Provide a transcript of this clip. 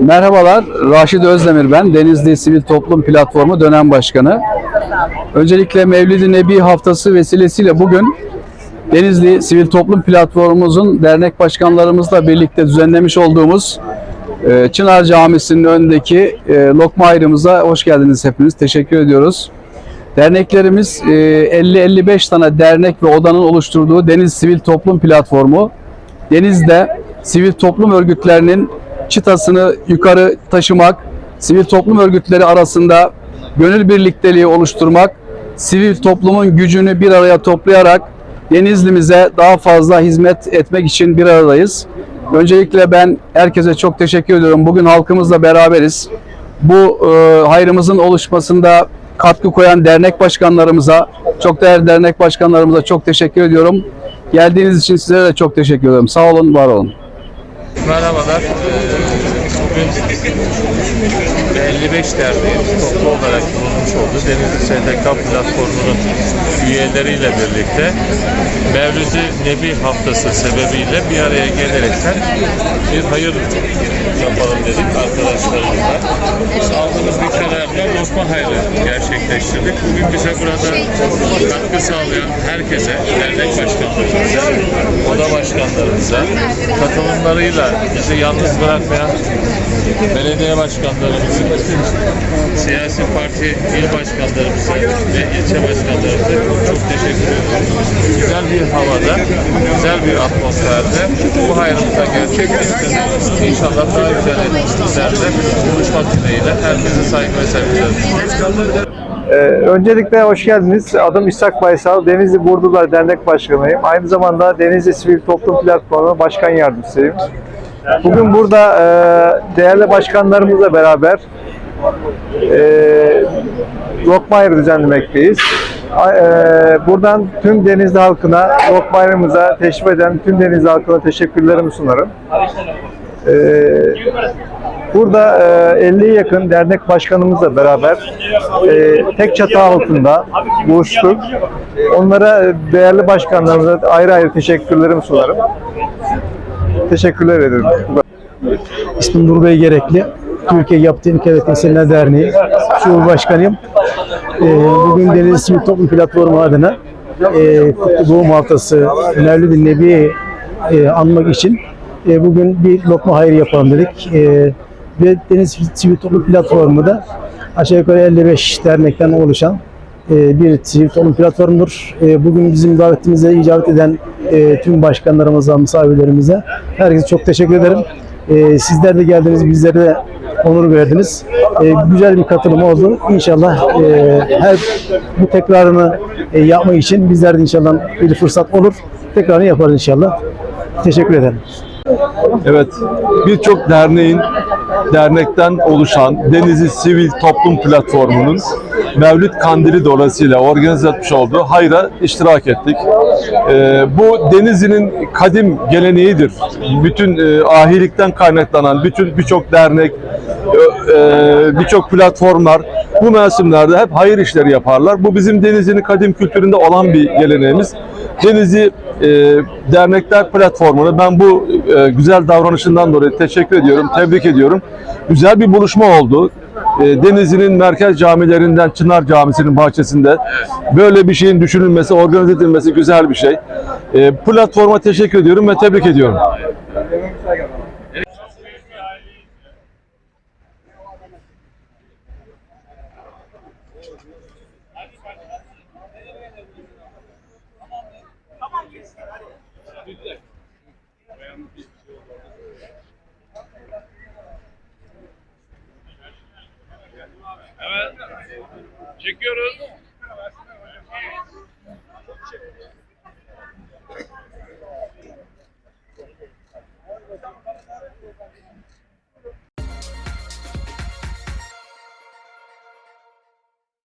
Merhabalar, Raşit Özdemir ben. Denizli Sivil Toplum Platformu dönem başkanı. Öncelikle Mevlid-i Nebi haftası vesilesiyle bugün Denizli Sivil Toplum Platformumuzun dernek başkanlarımızla birlikte düzenlemiş olduğumuz e, Çınar Camisi'nin önündeki e, lokma ayrımıza hoş geldiniz hepiniz. Teşekkür ediyoruz. Derneklerimiz e, 50-55 tane dernek ve odanın oluşturduğu Deniz Sivil Toplum Platformu. Deniz'de sivil toplum örgütlerinin çıtasını yukarı taşımak, sivil toplum örgütleri arasında gönül birlikteliği oluşturmak, sivil toplumun gücünü bir araya toplayarak Denizli'mize daha fazla hizmet etmek için bir aradayız. Öncelikle ben herkese çok teşekkür ediyorum. Bugün halkımızla beraberiz. Bu e, hayrımızın oluşmasında katkı koyan dernek başkanlarımıza, çok değerli dernek başkanlarımıza çok teşekkür ediyorum. Geldiğiniz için sizlere de çok teşekkür ediyorum. Sağ olun, var olun. Merhabalar. Bugün 55 derneğin toplu olarak bulunmuş olduğu Denizli STK platformunun üyeleriyle birlikte Mevlid-i Nebi haftası sebebiyle bir araya gelerekten bir hayır yapalım dedik arkadaşlarımızla. Aldığımız bir kararla lokma hayrı gerçekleştirdik. Bugün bize burada katkı sağlayan herkese, dernek başkanlarımıza, oda başkanlarımıza, katılımlarıyla bizi yalnız bırakmayan belediye başkanlarımızın, siyasi parti il başkanlarımıza ve ilçe başkanlarımıza çok, teşekkür ediyoruz. Güzel bir havada, güzel bir atmosferde bu hayrımıza gerçekleştirdik. İnşallah daha güzel etkinliklerde buluşmak dileğiyle herkese saygı ve sevgiler sunuyorum. Ee, öncelikle hoş geldiniz. Adım İshak Baysal. Denizli Burdular Dernek Başkanıyım. Aynı zamanda Denizli Sivil Toplum Platformu Başkan Yardımcısıyım. Bugün burada e, değerli başkanlarımızla beraber e, lokma ayrı düzenlemekteyiz. E, buradan tüm Denizli halkına, lokma ayrımıza teşrif eden tüm Denizli halkına teşekkürlerimi sunarım. E, Burada e, 50'ye yakın dernek başkanımızla beraber e, tek çatı altında buluştuk. Onlara e, değerli başkanlarımıza ayrı ayrı teşekkürlerimi sunarım. Teşekkürler ederim. İsmim Nurbey Gerekli. Türkiye Yaptığı İlkelet İnsanlar Derneği Şube bugün Deniz Sivil Toplum Platformu adına e, Kutlu Doğum Haftası Mevlid-i Nebi'yi anmak için bugün bir lokma hayır yapalım dedik. Ve Deniz Sivil Toplum Platformu da aşağı yukarı 55 dernekten oluşan e, bir sivil toplum platformudur. E, Bugün bizim davetimize icabet eden e, tüm başkanlarımıza, misafirlerimize herkese çok teşekkür ederim. Sizler de geldiniz, bizlere de onur verdiniz. Güzel bir katılım oldu. İnşallah her bu tekrarını yapmak için bizler de inşallah bir fırsat olur. Tekrarını yaparız inşallah. Teşekkür ederim. Evet, birçok derneğin dernekten oluşan Denizli Sivil Toplum Platformu'nun Mevlüt Kandili dolayısıyla organize etmiş olduğu hayra iştirak ettik. Ee, bu Denizli'nin kadim geleneğidir. Bütün e, ahilikten kaynaklanan bütün birçok dernek, e, e, birçok platformlar bu mevsimlerde hep hayır işleri yaparlar. Bu bizim Denizli'nin kadim kültüründe olan bir geleneğimiz. Denizli e, Dernekler Platformu'na ben bu e, güzel davranışından dolayı teşekkür ediyorum, tebrik ediyorum. Güzel bir buluşma oldu. E, Denizli'nin merkez camilerinden Çınar Camisi'nin bahçesinde böyle bir şeyin düşünülmesi, organize edilmesi güzel bir şey. E, platforma teşekkür ediyorum ve tebrik ediyorum. Evet. Çekiyoruz.